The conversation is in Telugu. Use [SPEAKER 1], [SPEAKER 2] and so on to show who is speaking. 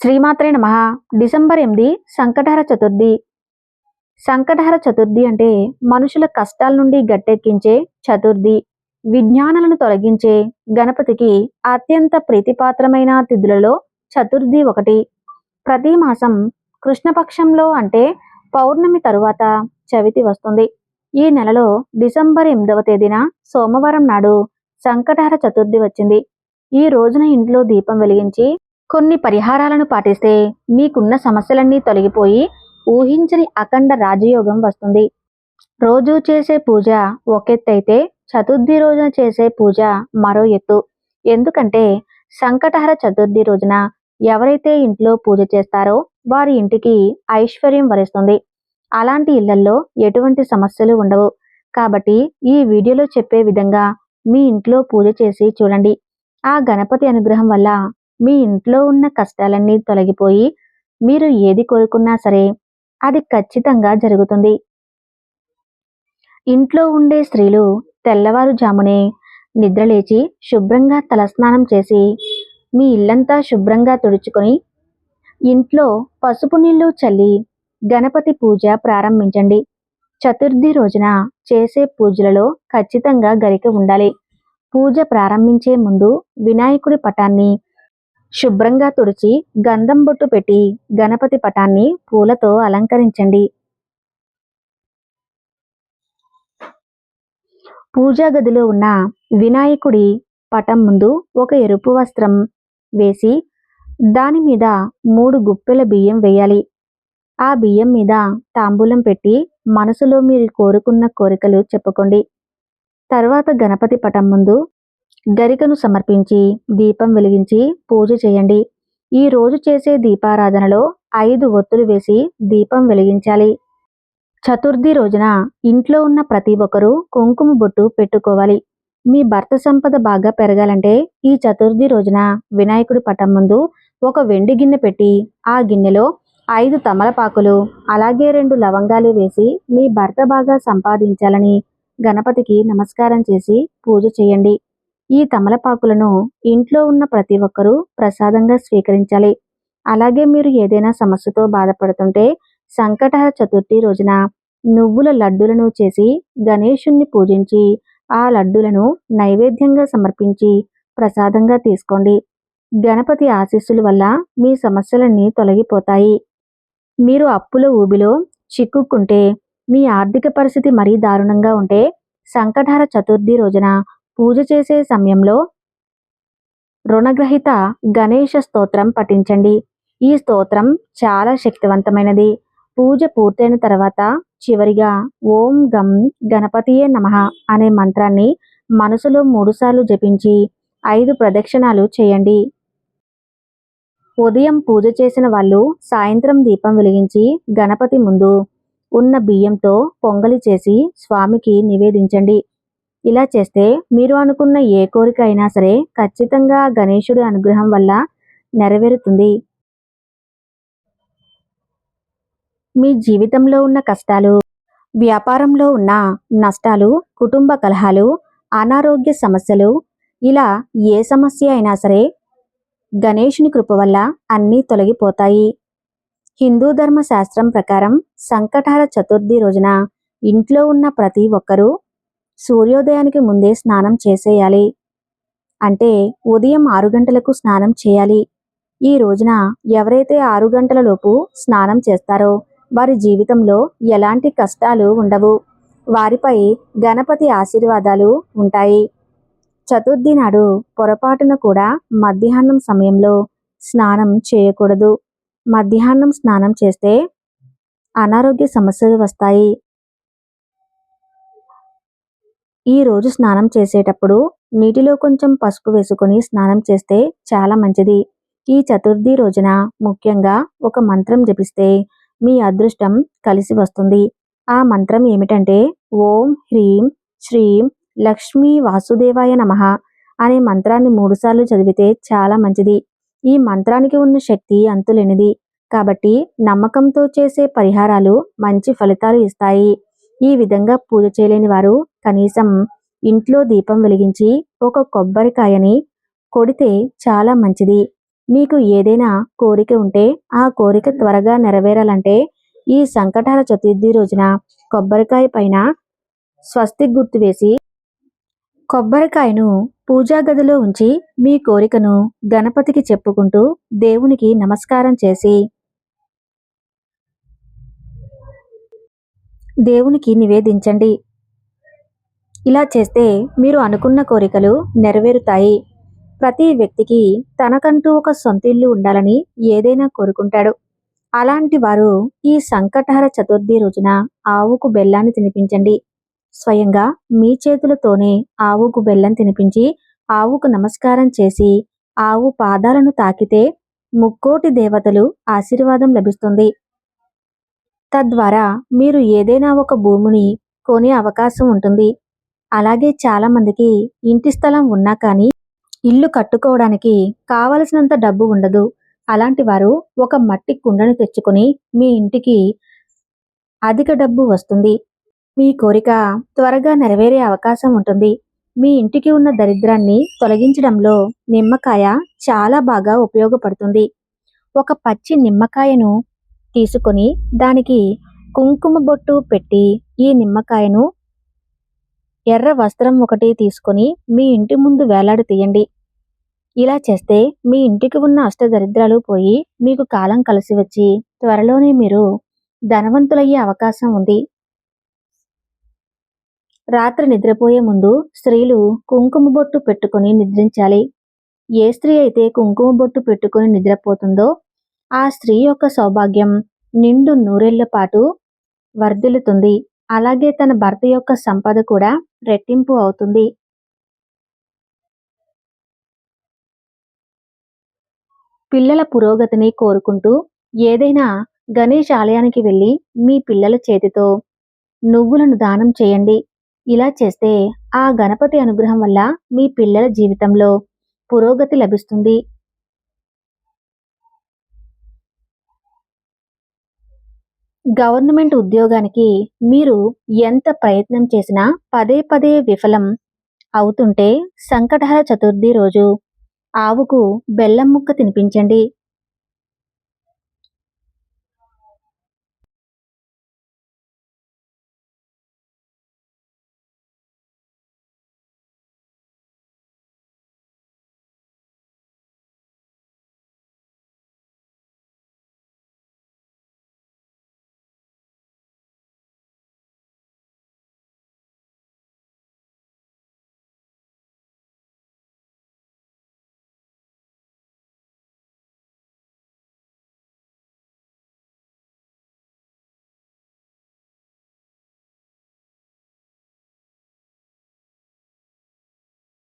[SPEAKER 1] శ్రీమాత్రే నమ. డిసెంబర్ ఎనిమిది సంకటహర చతుర్థి. సంకటహర చతుర్థి అంటే మనుషుల కష్టాల నుండి గట్టెక్కించే చతుర్థి. విజ్ఞానాలను తొలగించే గణపతికి అత్యంత ప్రీతిపాత్రమైన తిథులలో చతుర్థి ఒకటి. ప్రతి మాసం కృష్ణపక్షంలో అంటే పౌర్ణమి తరువాత చవితి వస్తుంది. ఈ నెలలో డిసెంబర్ ఎనిమిదవ తేదీన సోమవారం నాడు సంకటహర చతుర్థి వచ్చింది. ఈ రోజున ఇంట్లో దీపం వెలిగించి కొన్ని పరిహారాలను పాటిస్తే మీకున్న సమస్యలన్నీ తొలగిపోయి ఊహించని అఖండ రాజయోగం వస్తుంది. రోజు చేసే పూజ ఒకెత్తైతే చతుర్థి రోజున చేసే పూజ మరో ఎత్తు. ఎందుకంటే సంకటహర చతుర్థి రోజున ఎవరైతే ఇంట్లో పూజ చేస్తారో వారి ఇంటికి ఐశ్వర్యం వరిస్తుంది. అలాంటి ఇళ్ళలో ఎటువంటి సమస్యలు ఉండవు. కాబట్టి ఈ వీడియోలో చెప్పే విధంగా మీ ఇంట్లో పూజ చేసి చూడండి. ఆ గణపతి అనుగ్రహం వల్ల మీ ఇంట్లో ఉన్న కష్టాలన్నీ తొలగిపోయి మీరు ఏది కోరుకున్నా సరే అది ఖచ్చితంగా జరుగుతుంది. ఇంట్లో ఉండే స్త్రీలు తెల్లవారుజామునే నిద్రలేచి శుభ్రంగా తలస్నానం చేసి మీ ఇల్లంతా శుభ్రంగా తుడుచుకొని ఇంట్లో పసుపు నీళ్ళు చల్లి గణపతి పూజ ప్రారంభించండి. చతుర్థి రోజున చేసే పూజలలో ఖచ్చితంగా గరిక ఉండాలి. పూజ ప్రారంభించే ముందు వినాయకుడి పటాన్ని శుభ్రంగా తుడిచి గంధం బొట్టు పెట్టి గణపతి పటాన్ని పూలతో అలంకరించండి. పూజా గదిలో ఉన్న వినాయకుడి పటం ముందు ఒక ఎరుపు వస్త్రం వేసి దాని మీద మూడు గుప్పెల బియ్యం వేయాలి. ఆ బియ్యం మీద తాంబూలం పెట్టి మనసులో మీరు కోరుకున్న కోరికలు చెప్పుకోండి. తర్వాత గణపతి పటం ముందు గరికను సమర్పించి దీపం వెలిగించి పూజ చేయండి. ఈ రోజు చేసే దీపారాధనలో ఐదు ఒత్తులు వేసి దీపం వెలిగించాలి. చతుర్థి రోజున ఇంట్లో ఉన్న ప్రతి ఒక్కరూ కుంకుమ బొట్టు పెట్టుకోవాలి. మీ భర్త సంపద బాగా పెరగాలంటే ఈ చతుర్థి రోజున వినాయకుడి పటం ముందు ఒక వెండి గిన్నె పెట్టి ఆ గిన్నెలో ఐదు తమలపాకులు అలాగే రెండు లవంగాలు వేసి మీ భర్త బాగా సంపాదించాలని గణపతికి నమస్కారం చేసి పూజ చేయండి. ఈ తమలపాకులను ఇంట్లో ఉన్న ప్రతి ఒక్కరూ ప్రసాదంగా స్వీకరించాలి. అలాగే మీరు ఏదైనా సమస్యతో బాధపడుతుంటే సంకటహర చతుర్థి రోజున నువ్వుల లడ్డులను చేసి గణేశుణ్ణి పూజించి ఆ లడ్డులను నైవేద్యంగా సమర్పించి ప్రసాదంగా తీసుకోండి. గణపతి ఆశీస్సుల వల్ల మీ సమస్యలన్నీ తొలగిపోతాయి. మీరు అప్పుల ఊబిలో చిక్కుకుంటే మీ ఆర్థిక పరిస్థితి మరీ దారుణంగా ఉంటే సంకటహర చతుర్థి రోజున పూజ చేసే సమయంలో రుణగ్రహిత గణేష స్తోత్రం పఠించండి. ఈ స్తోత్రం చాలా శక్తివంతమైనది. పూజ పూర్తయిన తర్వాత చివరిగా ఓం గం గణపతియే నమ అనే మంత్రాన్ని మనసులో మూడుసార్లు జపించి ఐదు ప్రదక్షిణాలు చేయండి. ఉదయం పూజ చేసిన వాళ్ళు సాయంత్రం దీపం వెలిగించి గణపతి ముందు ఉన్న బియ్యంతో పొంగలి చేసి స్వామికి నివేదించండి. ఇలా చేస్తే మీరు అనుకున్న ఏ కోరిక అయినా సరే ఖచ్చితంగా గణేశుడి అనుగ్రహం వల్ల నెరవేరుతుంది. మీ జీవితంలో ఉన్న కష్టాలు వ్యాపారంలో ఉన్న నష్టాలు కుటుంబ కలహాలు అనారోగ్య సమస్యలు ఇలా ఏ సమస్య అయినా సరే గణేషుని కృప వల్ల అన్నీ తొలగిపోతాయి. హిందూ ధర్మ శాస్త్రం ప్రకారం సంకటహర చతుర్థి రోజున ఇంట్లో ఉన్న ప్రతి ఒక్కరూ సూర్యోదయానికి ముందే స్నానం చేసేయాలి. అంటే ఉదయం ఆరు గంటలకు స్నానం చేయాలి. ఈ రోజున ఎవరైతే ఆరు గంటల లోపు స్నానం చేస్తారో వారి జీవితంలో ఎలాంటి కష్టాలు ఉండవు. వారిపై గణపతి ఆశీర్వాదాలు ఉంటాయి. చతుర్థి నాడు పొరపాటున కూడా మధ్యాహ్నం సమయంలో స్నానం చేయకూడదు. మధ్యాహ్నం స్నానం చేస్తే అనారోగ్య సమస్యలు వస్తాయి. ఈ రోజు స్నానం చేసేటప్పుడు నీటిలో కొంచెం పసుపు వేసుకొని స్నానం చేస్తే చాలా మంచిది. ఈ చతుర్థి రోజున ముఖ్యంగా ఒక మంత్రం జపిస్తే మీ అదృష్టం కలిసి వస్తుంది. ఆ మంత్రం ఏమిటంటే ఓం హ్రీం శ్రీం లక్ష్మీ వాసుదేవాయ నమ అనే మంత్రాన్ని మూడుసార్లు చదివితే చాలా మంచిది. ఈ మంత్రానికి ఉన్న శక్తి అంతులేనిది. కాబట్టి నమ్మకంతో చేసే పరిహారాలు మంచి ఫలితాలు ఇస్తాయి. ఈ విధంగా పూజ చేయలేని వారు కనీసం ఇంట్లో దీపం వెలిగించి ఒక కొబ్బరికాయని కొడితే చాలా మంచిది. మీకు ఏదైనా కోరిక ఉంటే ఆ కోరిక త్వరగా నెరవేరాలంటే ఈ సంకటాల చతుర్థి రోజున కొబ్బరికాయ పైన స్వస్తి గుర్తు వేసి కొబ్బరికాయను పూజా గదిలో ఉంచి మీ కోరికను గణపతికి చెప్పుకుంటూ దేవునికి నమస్కారం చేసి దేవునికి నివేదించండి. ఇలా చేస్తే మీరు అనుకున్న కోరికలు నెరవేరుతాయి. ప్రతి వ్యక్తికి తనకంటూ ఒక సొంత ఇల్లు ఉండాలని ఏదైనా కోరుకుంటాడు. అలాంటి వారు ఈ సంకటహర చతుర్థి రోజున ఆవుకు బెల్లాన్ని తినిపించండి. స్వయంగా మీ చేతులతోనే ఆవుకు బెల్లం తినిపించి ఆవుకు నమస్కారం చేసి ఆవు పాదాలను తాకితే ముక్కోటి దేవతలు ఆశీర్వాదం లభిస్తుంది. తద్వారా మీరు ఏదైనా ఒక భూమిని కొనే అవకాశం ఉంటుంది. అలాగే చాలా మందికి ఇంటి స్థలం ఉన్నా కానీ ఇల్లు కట్టుకోవడానికి కావలసినంత డబ్బు ఉండదు. అలాంటి వారు ఒక మట్టి కుండను తెచ్చుకొని మీ ఇంటికి అధిక డబ్బు వస్తుంది. మీ కోరిక త్వరగా నెరవేరే అవకాశం ఉంటుంది. మీ ఇంటికి ఉన్న దరిద్రాన్ని తొలగించడంలో నిమ్మకాయ చాలా బాగా ఉపయోగపడుతుంది. ఒక పచ్చి నిమ్మకాయను తీసుకొని దానికి కుంకుమ బొట్టు పెట్టి ఈ నిమ్మకాయను ఎర్ర వస్త్రం ఒకటి తీసుకొని మీ ఇంటి ముందు వేలాడి తీయండి. ఇలా చేస్తే మీ ఇంటికి ఉన్న అష్టదరిద్రాలు పోయి మీకు కాలం కలిసి వచ్చి త్వరలోనే మీరు ధనవంతులయ్యే అవకాశం ఉంది. రాత్రి నిద్రపోయే ముందు స్త్రీలు కుంకుమ బొట్టు పెట్టుకుని నిద్రించాలి. ఏ స్త్రీ అయితే కుంకుమ బొట్టు పెట్టుకుని నిద్రపోతుందో ఆ స్త్రీ యొక్క సౌభాగ్యం నిండు నూరేళ్ళ పాటు వర్ధిల్లుతుంది. అలాగే తన భర్త యొక్క సంపద కూడా రెట్టింపు అవుతుంది. పిల్లల పురోగతిని కోరుకుంటూ ఏదైనా గణేష్ ఆలయానికి వెళ్ళి మీ పిల్లల చేతితో నువ్వులను దానం చేయండి. ఇలా చేస్తే ఆ గణపతి అనుగ్రహం వల్ల మీ పిల్లల జీవితంలో పురోగతి లభిస్తుంది. గవర్నమెంట్ ఉద్యోగానికి మీరు ఎంత ప్రయత్నం చేసినా పదే పదే విఫలం అవుతుంటే సంకటహర చతుర్థి రోజు. ఆవుకు బెల్లం ముక్క తినిపించండి.